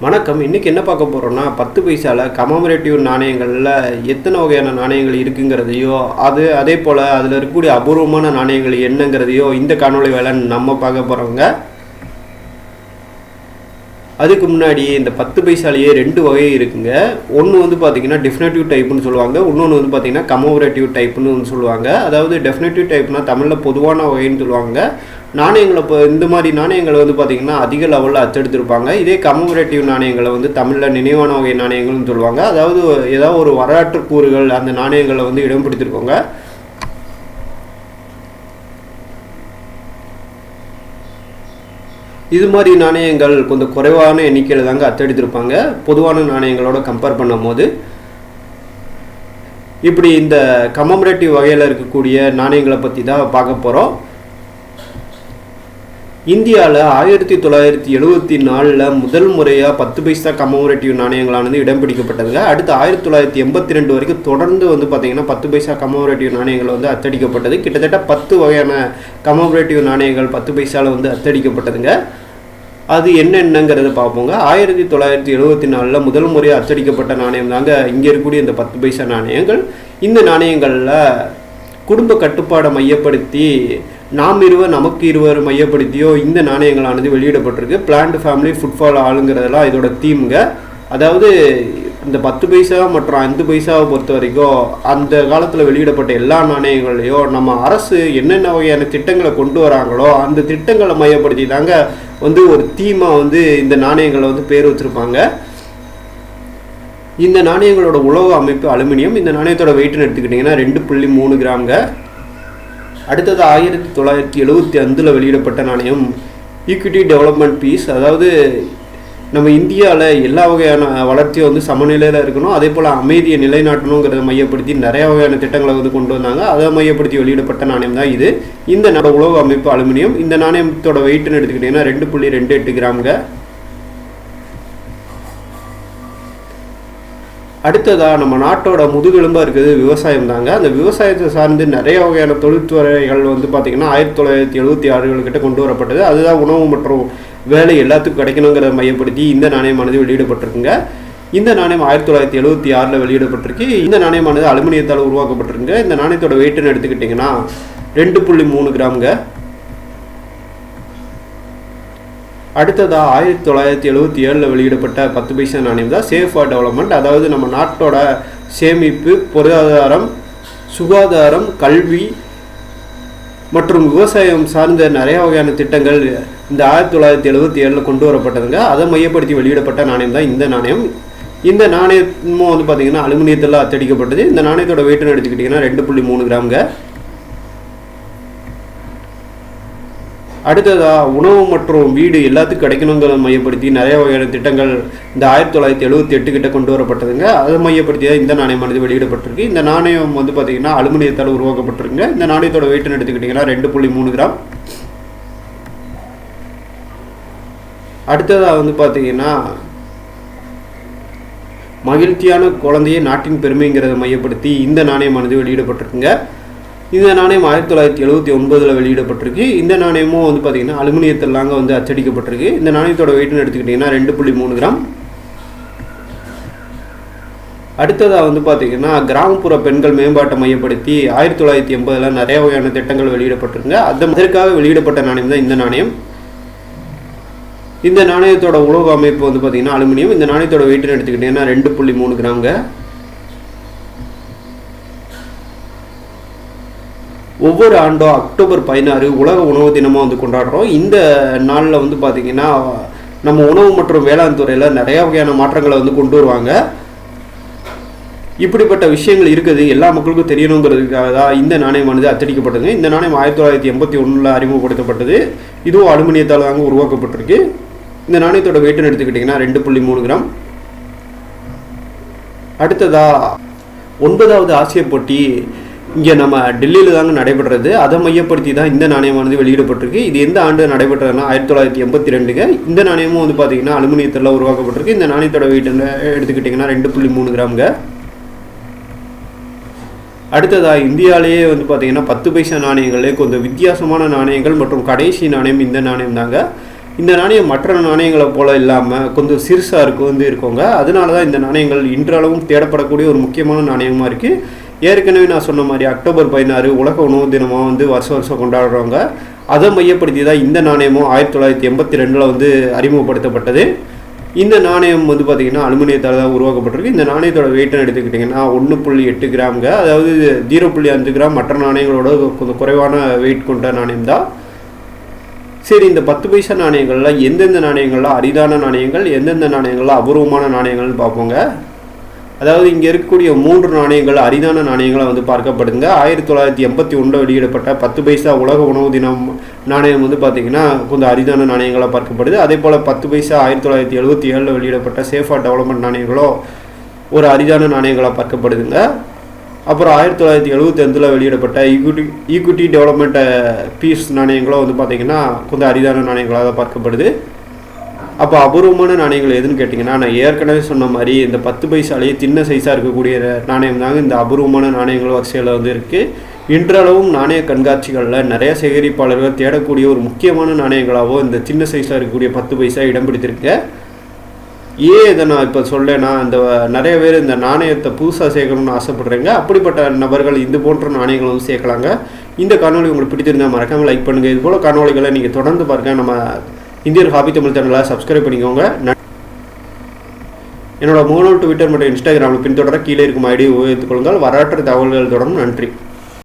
வணக்கம். இன்றைக்கி என்ன பார்க்க போகிறோம்னா பத்து பைசாவில் கமமரேட்டிவ் நாணயங்களில் எத்தனை வகையான நாணயங்கள் இருக்குங்கிறதையோ அது அதே போல் அதில் இருக்கக்கூடிய அபூர்வமான நாணயங்கள் என்னங்கிறதையோ இந்த காணொலி வேலை நம்ம பார்க்க போகிறோங்க அதுக்கு முன்னாடி இந்த பத்து பைசாலேயே ரெண்டு வகை இருக்குங்க. ஒன்று வந்து பார்த்தீங்கன்னா டெஃபினட்டிவ் டைப்னு சொல்லுவாங்க. இன்னொன்று வந்து பார்த்தீங்கன்னா கமோவரேட்டிவ் டைப்னு ஒன்று சொல்லுவாங்க. அதாவது டெஃபினட்டிவ் டைப்னா தமிழில் பொதுவான வகைன்னு சொல்லுவாங்க. நாணயங்களை இப்போ இந்த மாதிரி நாணயங்களை வந்து பார்த்திங்கன்னா அதிக லெவலில் அச்செடுத்திருப்பாங்க. இதே கமோவரேட்டிவ் நாணயங்களை வந்து தமிழில் நினைவான வகை நாணயங்கள்னு சொல்லுவாங்க. அதாவது ஏதாவது ஒரு வரலாற்று கூறுகள் அந்த நாணயங்களை வந்து இடம் பிடித்திருக்கோங்க. இது மாதிரி நாணயங்கள் கொஞ்சம் குறைவான எண்ணிக்கையில் தாங்க அத்தெடுத்திருப்பாங்க. பொதுவான நாணயங்களோட கம்பேர் பண்ணும்போது இப்படி இந்த கமமரேட்டிவ் வகையில் இருக்கக்கூடிய நாணயங்களை பற்றி தான் பார்க்க போகிறோம் இந்தியாவில் ஆயிரத்தி தொள்ளாயிரத்தி எழுபத்தி நாலில் முதல் முறையாக பத்து பைசா கமோமரேட்டிவ் நாணயங்களானது இடம் பிடிக்கப்பட்டதுங்க அடுத்து ஆயிரத்தி தொள்ளாயிரத்தி எண்பத்தி ரெண்டு வரைக்கும் தொடர்ந்து வந்து பார்த்திங்கன்னா பத்து பைசா கமோமரேட்டிவ் நாணயங்கள் வந்து அத்தடிக்கப்பட்டது. கிட்டத்தட்ட பத்து வகையான கமோமரேட்டிவ் நாணயங்கள் பத்து பைசாவில் வந்து அத்தடிக்கப்பட்டதுங்க. அது என்னென்னங்கிறத பார்ப்போங்க. ஆயிரத்தி தொள்ளாயிரத்தி எழுபத்தி நாலில் முதல் முறையாக அச்சடிக்கப்பட்ட நாணயம் தாங்க இங்கே இருக்கக்கூடிய இந்த பத்து பைசா நாணயங்கள். இந்த நாணயங்களில் குடும்ப கட்டுப்பாடை மையப்படுத்தி நாம் இருவர் நமக்கு இருவர் மையப்படுத்தியோ இந்த நாணயங்களானது வெளியிடப்பட்டிருக்கு. பிளான்ட் ஃபேமிலி ஃபுட்பால் ஆளுங்கிறதெல்லாம் இதோட தீமுங்க அதாவது இந்த பத்து பைசா மற்றும் ஐந்து பைசாவை பொறுத்த வரைக்கும் அந்த காலத்தில் வெளியிடப்பட்ட எல்லா நாணயங்களையும் நம்ம அரசு என்னென்ன வகையான திட்டங்களை கொண்டு வராங்களோ அந்த திட்டங்களை மையப்படுத்தி தாங்க வந்து ஒரு தீமாக வந்து இந்த நாணயங்களை வந்து பேர் வச்சுருப்பாங்க. இந்த நாணயங்களோட உலோக அமைப்பு அலுமினியம். இந்த நாணயத்தோட வெயிட்னு எடுத்துக்கிட்டிங்கன்னா ரெண்டு புள்ளி மூணு கிராம்ங்க. அடுத்தது ஆயிரத்தி தொள்ளாயிரத்தி எழுபத்தி அஞ்சில் வெளியிடப்பட்ட நாணயம். ஈக்விட்டி டெவலப்மெண்ட் பீஸ் அதாவது நம்ம இந்தியாவில் எல்லா வகையான வளர்ச்சியும் வந்து சமநிலையில் இருக்கணும். அதே போல் அமைதியை நிலைநாட்டணுங்கிறத மையப்படுத்தி நிறைய வகையான திட்டங்களை வந்து கொண்டு வந்தாங்க. அதை மையப்படுத்தி வெளியிடப்பட்ட நாணயம் தான் இது. இந்த நட உலக அமைப்பு அலுமினியம். இந்த நாணயத்தோட வெயிட்னு எடுத்துக்கிட்டிங்கன்னா ரெண்டு புள்ளி ரெண்டு எட்டு கிராம்ங்க. அடுத்ததாக நம்ம நாட்டோட முதுகெலும்பாக இருக்குது விவசாயம் தாங்க. அந்த விவசாயத்தை சார்ந்து நிறைய வகையான தொழில்துறைகள் வந்து பார்த்திங்கன்னா ஆயிரத்தி தொள்ளாயிரத்தி எழுபத்தி ஆறுகள்கிட்ட கொண்டு வரப்பட்டது. அதுதான் உணவு மற்றும் வேலை எல்லாத்துக்கும் கிடைக்கணுங்கிறத மையப்படுத்தி இந்த நாணயமானது வெளியிடப்பட்டிருக்குங்க. இந்த நாணயம் ஆயிரத்தி தொள்ளாயிரத்தி எழுபத்தி ஆறில் வெளியிடப்பட்டிருக்கு. இந்த நாணயமானது அலுமினியத்தால் உருவாக்கப்பட்டிருக்குங்க. இந்த நாணயத்தோட வெயிட்னு எடுத்துக்கிட்டிங்கன்னா ரெண்டு புள்ளி மூணு கிராம்ங்க. அடுத்ததாக ஆயிரத்தி தொள்ளாயிரத்தி எழுபத்தி ஏழில் வெளியிடப்பட்ட பத்து பைசா நாணயம் தான் சேஃப் ஃபார் டெவலப்மெண்ட் அதாவது நம்ம நாட்டோட சேமிப்பு பொருளாதாரம் சுகாதாரம் கல்வி மற்றும் விவசாயம் சார்ந்த நிறைய வகையான திட்டங்கள் இந்த ஆயிரத்தி தொள்ளாயிரத்தி எழுபத்தி ஏழில் கொண்டு வரப்பட்டதுங்க. அதை மையப்படுத்தி வெளியிடப்பட்ட நாணயம் தான் இந்த நாணயம். இந்த நாணயமும் வந்து பார்த்திங்கன்னா அலுமினியத்தில் அத்தடிக்கப்பட்டது. இந்த நாணயத்தோட வெயிட்னு எடுத்துக்கிட்டிங்கன்னா ரெண்டு புள்ளி மூணு கிராம்ங்க. அடுத்ததாக உணவு மற்றும் வீடு எல்லாத்துக்கும் கிடைக்கணுங்கிறத மையப்படுத்தி நிறைய வகையான திட்டங்கள் இந்த ஆயிரத்தி தொள்ளாயிரத்தி எழுபத்தி எட்டு கிட்ட கொண்டு வரப்பட்டதுங்க. அதை மையப்படுத்தி தான் இந்த நாணயமானது வெளியிடப்பட்டிருக்கு. இந்த நாணயம் வந்து பார்த்திங்கன்னா அலுமினியத்தால் உருவாக்கப்பட்டிருக்குங்க. இந்த நாணயத்தோட வெயிட்னு எடுத்துக்கிட்டிங்கன்னா ரெண்டு புள்ளி மூணு கிராம். அடுத்ததாக வந்து பார்த்தீங்கன்னா மகிழ்ச்சியான குழந்தையை நாட்டின் பெருமைங்கிறத மையப்படுத்தி இந்த நாணயமானது வெளியிடப்பட்டிருக்குங்க. இந்த நாணயம் ஆயிரத்தி தொள்ளாயிரத்தி எழுபத்தி ஒன்பதில் வெளியிடப்பட்டிருக்கு. இந்த நாணயமும் வந்து பார்த்திங்கன்னா அலுமினியத்திலாங்க வந்து அச்சடிக்கப்பட்டிருக்கு. இந்த நாணயத்தோட வெயிட்னு எடுத்துக்கிட்டிங்கன்னா ரெண்டு புள்ளி மூணு கிராம். அடுத்ததாக வந்து பார்த்திங்கன்னா கிராமப்புற பெண்கள் மேம்பாட்டை மையப்படுத்தி ஆயிரத்தி தொள்ளாயிரத்தி எண்பதில் நிறைய வகையான திட்டங்கள் வெளியிடப்பட்டிருங்க அது அதற்காக வெளியிடப்பட்ட நாணயம் தான் இந்த நாணயம். இந்த நாணயத்தோட உலோக அமைப்பு வந்து பார்த்திங்கன்னா அலுமினியம். இந்த நாணயத்தோட வெயிட்னு எடுத்துக்கிட்டிங்கன்னா ரெண்டு புள்ளி மூணு கிராம்ங்க. ஒவ்வொரு ஆண்டும் அக்டோபர் பதினாறு உலக உணவு தினமாக வந்து கொண்டாடுறோம். இந்த நாளில் வந்து பார்த்திங்கன்னா நம்ம உணவு மற்றும் வேளாண் துறையில் நிறையா வகையான மாற்றங்களை வந்து கொண்டு வருவாங்க. இப்படிப்பட்ட விஷயங்கள் இருக்குது. எல்லா மக்களுக்கும் தெரியணுங்கிறதுக்காக தான் இந்த நாணயமானது அச்சடிக்கப்பட்டது. இந்த நாணயம் ஆயிரத்தி தொள்ளாயிரத்தி எண்பத்தி ஒன்றில் அறிமுகப்படுத்தப்பட்டது. இதுவும் அலுமினியத்தால் தாங்க உருவாக்கப்பட்டிருக்கு. இந்த நாணயத்தோட வெயிட்னு எடுத்துக்கிட்டிங்கன்னா ரெண்டு புள்ளி மூணு கிராம். அடுத்ததா ஒன்பதாவது ஆசிய போட்டி இங்கே நம்ம டெல்லியில் தாங்க நடைபெற்றது. அதை மையப்படுத்தி தான் இந்த நாணயமானது வெளியிடப்பட்டிருக்கு. இது எந்த ஆண்டு நடைபெற்றதுன்னா ஆயிரத்தி தொள்ளாயிரத்தி எண்பத்தி ரெண்டுங்க. இந்த நாணயமும் வந்து பார்த்தீங்கன்னா அலுமினியத்தில் உருவாக்கப்பட்டிருக்கு. இந்த நாணயத்தோட வெயிட் எடுத்துக்கிட்டிங்கன்னா ரெண்டு புள்ளி மூணு கிராம்ங்க. அடுத்ததாக இந்தியாவிலேயே வந்து பார்த்தீங்கன்னா பத்து பைசா நாணயங்களே கொஞ்சம் வித்தியாசமான நாணயங்கள் மற்றும் கடைசி நாணயம் இந்த நாணயம் தாங்க இந்த நாணயம் மற்ற நாணயங்களை போல இல்லாமல் கொஞ்சம் சிறுசாக இருக்கு வந்து இருக்கோங்க. அதனால தான் இந்த நாணயங்கள் இன்றளவும் தேடப்படக்கூடிய ஒரு முக்கியமான நாணயமாக இருக்குது ஏற்கனவே நான் சொன்ன மாதிரி அக்டோபர் பதினாறு உலக உணவு தினமாக வந்து வருஷம் வருஷம் கொண்டாடுறவங்க அதை மையப்படுத்தி தான் இந்த நாணயமும் ஆயிரத்தி தொள்ளாயிரத்தி எண்பத்தி ரெண்டில் வந்து அறிமுகப்படுத்தப்பட்டது. இந்த நாணயம் வந்து பார்த்திங்கன்னா அலுமினியத்தால் தான் உருவாக்கப்பட்டிருக்கு. இந்த நாணயத்தோட வெயிட்னு எடுத்துக்கிட்டிங்கன்னா ஒன்று புள்ளி எட்டு கிராம்ங்க. அதாவது ஜீரோ புள்ளி அஞ்சு கிராம் மற்ற நாணயங்களோட கொஞ்சம் குறைவான வெயிட் கொண்ட நாணயம் தான். சரி இந்த பத்து பைசா நாணயங்களில் எந்தெந்த நாணயங்கள்லாம் அரிதான நாணயங்கள் எந்தெந்த நாணயங்கள்லாம் அபூர்வமான நாணயங்கள்னு பார்ப்போங்க. அதாவது இங்கே இருக்கக்கூடிய மூன்று நாணயங்கள் அரிதான நாணயங்களை வந்து பார்க்கப்படுதுங்க. ஆயிரத்தி தொள்ளாயிரத்தி எண்பத்தி ஒன்றில் வெளியிடப்பட்ட பத்து பைசா உலக உணவு தினம் நாணயம் வந்து பார்த்திங்கன்னா கொஞ்சம் அரிதான நாணயங்களாக பார்க்கப்படுது. அதே போல் பத்து பைசா ஆயிரத்தி தொள்ளாயிரத்தி எழுபத்தி ஏழில் வெளியிடப்பட்ட சேஃபாக டெவலப்மெண்ட் நாணயங்களோ ஒரு அரிதான நாணயங்களாக பார்க்கப்படுதுங்க. அப்புறம் ஆயிரத்தி தொள்ளாயிரத்தி எழுபத்தி அஞ்சில் வெளியிடப்பட்ட ஈக்விட்டி ஈக்விட்டி டெவலப்மெண்ட் பீஸ் நாணயங்களோ வந்து பார்த்திங்கன்னா கொஞ்சம் அரிதான நாணயங்களாக தான் பார்க்கப்படுது. அப்போ அபூர்வமான நாணயங்கள் எதுன்னு கேட்டிங்கன்னா நான் ஏற்கனவே சொன்ன மாதிரி இந்த பத்து பைசாலேயே சின்ன சைஸாக இருக்கக்கூடிய நாணயம் தாங்க இந்த அபூர்வமான நாணயங்கள் வரிசையில் வந்து இருக்குது இன்றளவும் நாணய கண்காட்சிகளில் நிறைய சேகரிப்பாளர்கள் தேடக்கூடிய ஒரு முக்கியமான நாணயங்களாகவோ இந்த சின்ன சைஸில் இருக்கக்கூடிய பத்து பைசா இடம் பிடித்திருக்கு. ஏன் இதை நான் இப்போ சொல்லேன்னா இந்த நிறைய பேர் இந்த நாணயத்தை புதுசாக சேர்க்கணும்னு ஆசைப்படுறீங்க. அப்படிப்பட்ட நபர்கள் இது போன்ற நாணயங்களும் வந்து சேர்க்கலாங்க. இந்த காணொலி உங்களுக்கு பிடிச்சிருந்தா மறக்காமல் லைக் பண்ணுங்கள் இது போல் காணொலிகளை நீங்கள் தொடர்ந்து பாருங்க. நம்ம இந்தியர் ஹாபி தமிழ் சேனலை சப்ஸ்கிரைப் பண்ணிக்கோங்க. நன்- என்னோட முகநூல் ட்விட்டர் மற்றும் இன்ஸ்டாகிராமில் பின்தொடர கீழே இருக்கும் ஐடியை உபயோகித்துக் கொள்ளுங்கள். வரலாற்று தகவல்கள் தொடரும் நன்றி.